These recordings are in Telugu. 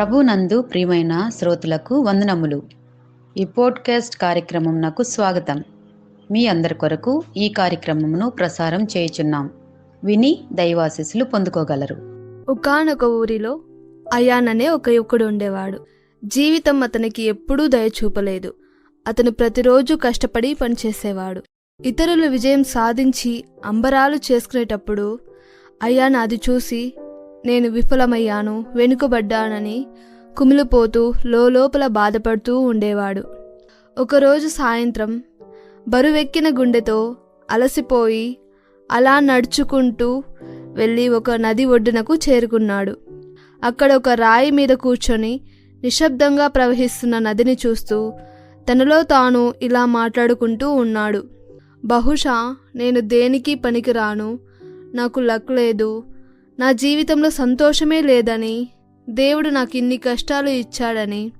ప్రభునందు ప్రియమైన శ్రోతలకు వందనములు. ఈ పోడ్కాస్ట్ కార్యక్రమం నాకు స్వాగతం. మీ అందరి కొరకు ఈ కార్యక్రమమును ప్రసారం చేయుచున్నాం. విని దైవాశిస్సులు పొందుకోగలరు. ఒకానొక ఊరిలో అయాన్ అనే ఒక యువకుడు ఉండేవాడు. జీవితం అతనికి ఎప్పుడూ దయ చూపలేదు. అతను ప్రతిరోజు కష్టపడి పనిచేసేవాడు. ఇతరులు విజయం సాధించి అంబరాలు చేసుకునేటప్పుడు అయాన్ అది చూసి నేను విఫలమయ్యాను వెనుకబడ్డానని కుమిలిపోతూ లోపల బాధపడుతూ ఉండేవాడు. ఒకరోజు సాయంత్రం బరువెక్కిన గుండెతో అలసిపోయి అలా నడుచుకుంటూ వెళ్ళి ఒక నది ఒడ్డునకు చేరుకున్నాడు. అక్కడ ఒక రాయి మీద కూర్చొని నిశ్శబ్దంగా ప్రవహిస్తున్న నదిని చూస్తూ తనలో తాను ఇలా మాట్లాడుకుంటూ ఉన్నాడు. బహుశా నేను దేనికి పనికిరాను నాకు లక్ లేదు నా జీవితంలో సంతోషమే లేదని దేవుడు నాకు ఇన్ని కష్టాలు ఇచ్చాడని.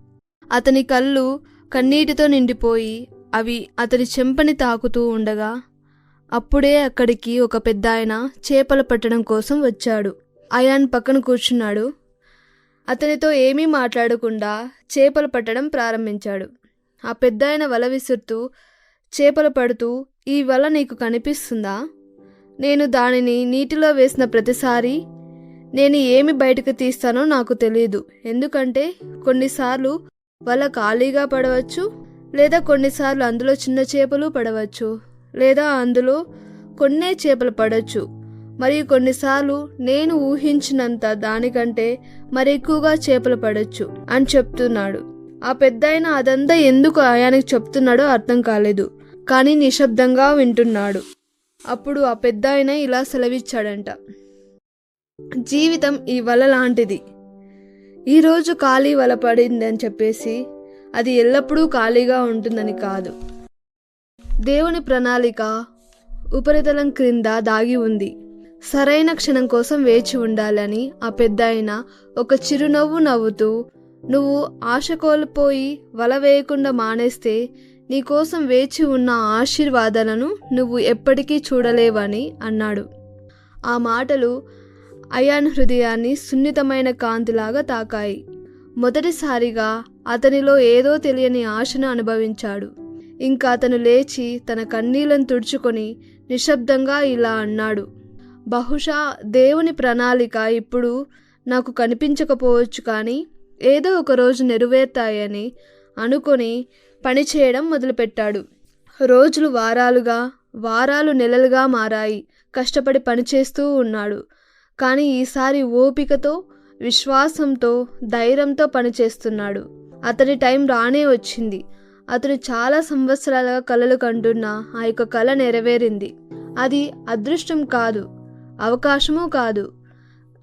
అతని కళ్ళు కన్నీటితో నిండిపోయి అవి అతని చెంపని తాకుతూ ఉండగా అప్పుడే అక్కడికి ఒక పెద్దాయన చేపలు పట్టడం కోసం వచ్చాడు. అయాన్ పక్కన కూర్చున్నాడు. అతనితో ఏమీ మాట్లాడకుండా చేపలు పట్టడం ప్రారంభించాడు. ఆ పెద్దాయన వల విసురుతూ చేపలు పడుతూ ఈ వల నీకు కనిపిస్తుందా? నేను దానిని నీటిలో వేసిన ప్రతిసారి నేను ఏమి బయటకు తీస్తానో నాకు తెలియదు ఎందుకంటే కొన్నిసార్లు వల ఖాళీగా పడవచ్చు లేదా కొన్నిసార్లు అందులో చిన్న చేపలు పడవచ్చు లేదా అందులో కొన్నే చేపలు పడవచ్చు. మరియు కొన్నిసార్లు నేను ఊహించినంత దానికంటే మరి ఎక్కువగా చేపలు పడవచ్చు అని చెప్తున్నాడు. ఆ పెద్దాయన అదంతా ఎందుకు ఆయనకు చెప్తున్నాడో అర్థం కాలేదు. కానీ నిశ్శబ్దంగా వింటున్నాడు. అప్పుడు ఆ పెద్దాయన ఇలా సెలవిచ్చాడంట. జీవితం ఈ వల లాంటిది. ఈరోజు ఖాళీ వల పడింది అని చెప్పేసి అది ఎల్లప్పుడూ ఖాళీగా ఉంటుందని కాదు. దేవుని ప్రణాళిక ఉపరితలం క్రింద దాగి ఉంది. సరైన క్షణం కోసం వేచి ఉండాలని ఆ పెద్దాయన ఒక చిరునవ్వు నవ్వుతూ నువ్వు ఆశ కోల్పోయి వల వేయకుండా మానేస్తే నీకోసం వేచి ఉన్న ఆశీర్వాదాలను నువ్వు ఎప్పటికీ చూడలేవని అన్నాడు. ఆ మాటలు అయాన్ హృదయాన్ని సున్నితమైన కాంతిలాగా తాకాయి. మొదటిసారిగా అతనిలో ఏదో తెలియని ఆశను అనుభవించాడు. ఇంకా అతను లేచి తన కన్నీళ్ళను తుడుచుకొని నిశ్శబ్దంగా ఇలా అన్నాడు. బహుశా దేవుని ప్రణాళిక ఇప్పుడు నాకు కనిపించకపోవచ్చు కానీ ఏదో ఒక రోజు నెరవేర్తాయని అనుకొని పనిచేయడం మొదలుపెట్టాడు. రోజులు వారాలుగా వారాలు నెలలుగా మారాయి. కష్టపడి పనిచేస్తూ ఉన్నాడు. కానీ ఈసారి ఓపికతో విశ్వాసంతో ధైర్యంతో పనిచేస్తున్నాడు అతని టైం రానే వచ్చింది. అతను చాలా సంవత్సరాలుగా కలలు కంటున్న ఆ యొక్క కళ నెరవేరింది. అది అదృష్టం కాదు అవకాశము కాదు.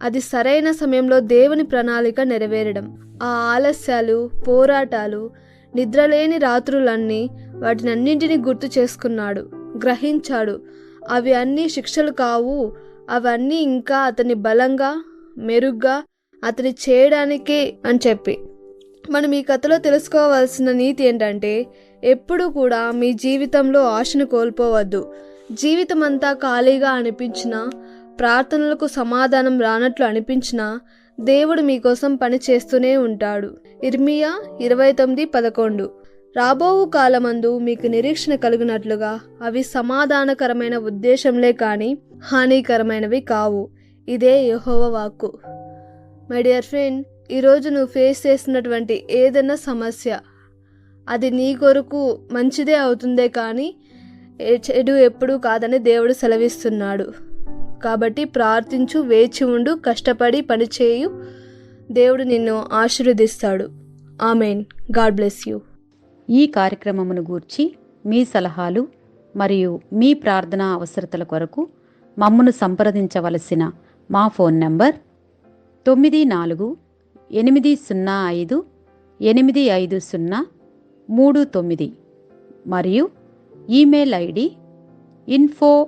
అది సరైన సమయంలో దేవుని ప్రణాళిక నెరవేరడం. ఆ ఆలస్యాలు పోరాటాలు నిద్రలేని రాత్రులన్నీ వాటినన్నింటినీ గుర్తు చేసుకున్నాడు. గ్రహించాడు అవి అన్నీ శిక్షలు కావు అవన్నీ ఇంకా అతని బలంగా మెరుగ్గా అతని చేయడానికే అని చెప్పి. మనం ఈ కథలో తెలుసుకోవాల్సిన నీతి ఏంటంటే ఎప్పుడు కూడా మీ జీవితంలో ఆశను కోల్పోవద్దు. జీవితం అంతా ఖాళీగా అనిపించినా ప్రార్థనలకు సమాధానం రానట్లు అనిపించినా దేవుడు మీకోసం పని చేస్తూనే ఉంటాడు. ఇర్మియా ఇరవై తొమ్మిది పదకొండు. రాబోవు కాలమందు మీకు నిరీక్షణ కలిగినట్లుగా అవి సమాధానకరమైన ఉద్దేశంలే కానీ హానికరమైనవి కావు. ఇదే యహోవ వాక్కు. మై డియర్ ఫ్రెండ్ ఈరోజు నువ్వు ఫేస్ చేస్తున్నటువంటి ఏదైనా సమస్య అది నీ కొరకు మంచిదే అవుతుందే కానీ చెడు ఎప్పుడూ కాదని దేవుడు సెలవిస్తున్నాడు. కాబట్టి ప్రార్థించు వేచి ఉండు కష్టపడి పనిచేయు. దేవుడు నిన్ను ఆశీర్వదిస్తాడు. ఆమెన్. God bless you. ఈ కార్యక్రమమును గూర్చి మీ సలహాలు మరియు మీ ప్రార్థనా అవసరతల కొరకు మమ్మను సంప్రదించవలసిన మా ఫోన్ నంబర్ తొమ్మిది నాలుగు ఎనిమిది సున్నా ఐదు ఎనిమిది ఐదు సున్నా మూడు తొమ్మిది మరియు email ID info